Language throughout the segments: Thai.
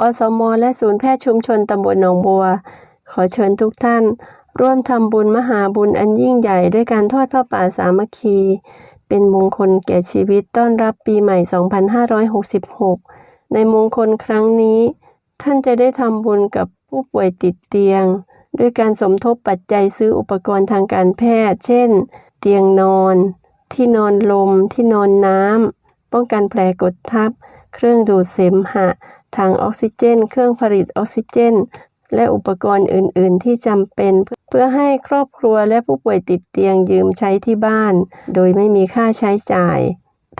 อสมและศูนย์แพทย์ชุมชนตำบลหนองบัว ขอเชิญทุกท่าน ร่วมทำบุญมหาบุญอันยิ่งใหญ่ด้วยการทอดผ้าป่าสามัคคี เป็นมงคลแก่ชีวิตต้อนรับปีใหม่ 2566 ในมงคลครั้งนี้ ท่านจะได้ทำบุญกับผู้ป่วยติดเตียง ด้วยการสมทบปัจจัยซื้ออุปกรณ์ทางการแพทย์ เช่น เตียงนอน ที่นอนลม ที่นอนน้ำป้องกันแผลกดทับ เครื่องดูดเสมหะ ถังออกซิเจน เครื่องผลิตออกซิเจน และอุปกรณ์อื่น ๆ ที่จำเป็น เพื่อให้ครอบครัวและผู้ป่วยติดเตียงยืมใช้ที่บ้าน โดยไม่มีค่าใช้จ่าย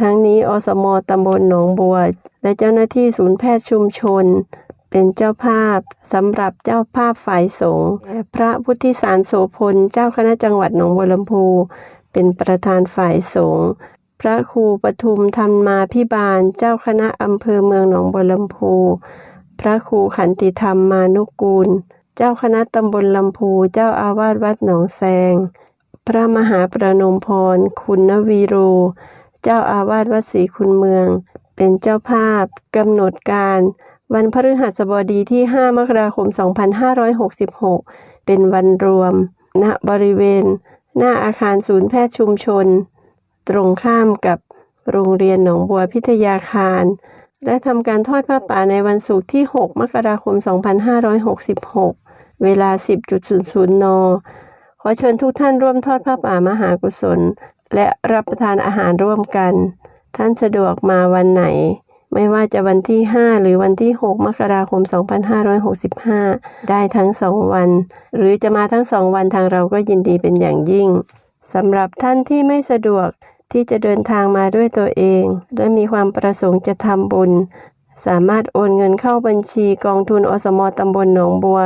ทั้งนี้อสมตำบลหนองบัว และเจ้าหน้าที่ศูนย์แพทย์ชุมชน เป็นเจ้าภาพสำหรับเจ้าภาพฝ่ายสงฆ์พระพุทธิสารโสพลเจ้าคณะจังหวัดหนองบัวลำพูเป็นประธานฝ่ายสงฆ์ พระครูปทุมธรรมาพิบาลเจ้าคณะอำเภอเมืองหนองบัวลำพู พระครูขันติธรรมมานุกูล เจ้าคณะตำบลลำพู เจ้าอาวาสวัดหนองแซง พระมหาประนมพร คุณวีโร เจ้าอาวาสวัดศรีคุณเมือง เป็นเจ้าภาพกำหนดการ วันพฤหัสบดีที่ 5 มกราคม 2566 เป็นวันรวม ณ บริเวณ หน้าอาคารศูนย์แพทย์ชุมชน ตรงข้ามกับโรงเรียนหนองบัวพิทยาคาร และทำการทอดผ้าป่าในวันศุกร์ที่ 6 มกราคม 2566 เวลา 10.00 น ขอเชิญทุกท่านร่วมทอดผ้าป่ามหากุศล และรับประทานอาหารร่วมกัน ท่านสะดวกมาวันไหน ไม่ว่าจะวันที่ 5 หรือวันที่ 6 มกราคม 2565 ได้ทั้งสองวัน หรือจะมาทั้งสองวันทางเราก็ยินดีเป็นอย่างยิ่งสำหรับท่านที่ไม่สะดวก ที่จะเดินทางมาด้วยตัวเอง และมีความประสงค์จะทำบุญ สามารถโอนเงินเข้าบัญชีกองทุนอสมตำบลหนองบัว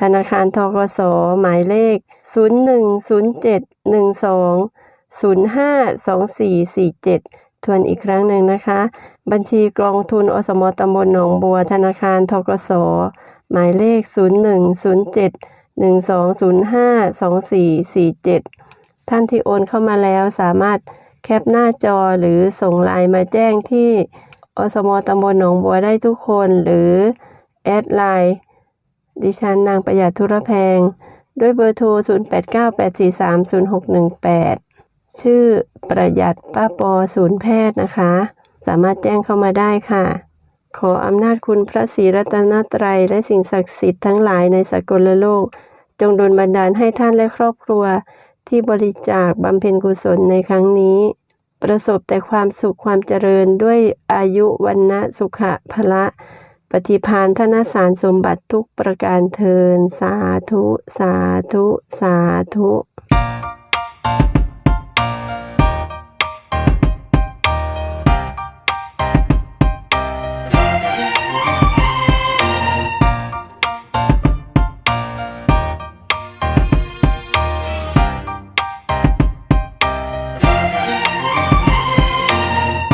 ธนาคารทกสหมายเลข 010712052447 ทวนอีกครั้งหนึ่งนะคะ บัญชีกองทุนอสมตำบลหนองบัว ธนาคารทกสหมายเลข 010712052447 ท่านที่โอนเข้ามาแล้วสามารถ แคปหน้าจอหรือส่งไลน์มาแจ้งที่อสมตำบลหนองบัวได้ทุกคนหรือ แอดไลน์ดิฉันนางประหยัดธุรแพง ด้วยเบอร์โทร 0898430618 ชื่อประหยัดป้าปอศูนย์แพทย์นะคะ สามารถแจ้งเข้ามาได้ค่ะ ขออำนาจคุณพระศรีรัตนตรัยและสิ่งศักดิ์สิทธิ์ทั้งหลายในสากลโลก จงดลบันดาลให้ท่านและครอบครัว ที่บริจาคบำเพ็ญกุศลในครั้งนี้ ประสบแต่ความสุขความเจริญด้วยอายุวันนะสุขะพละ ปฏิพานธนสารสมบัติทุกประการเทิน สาธุ สาธุ สาธุ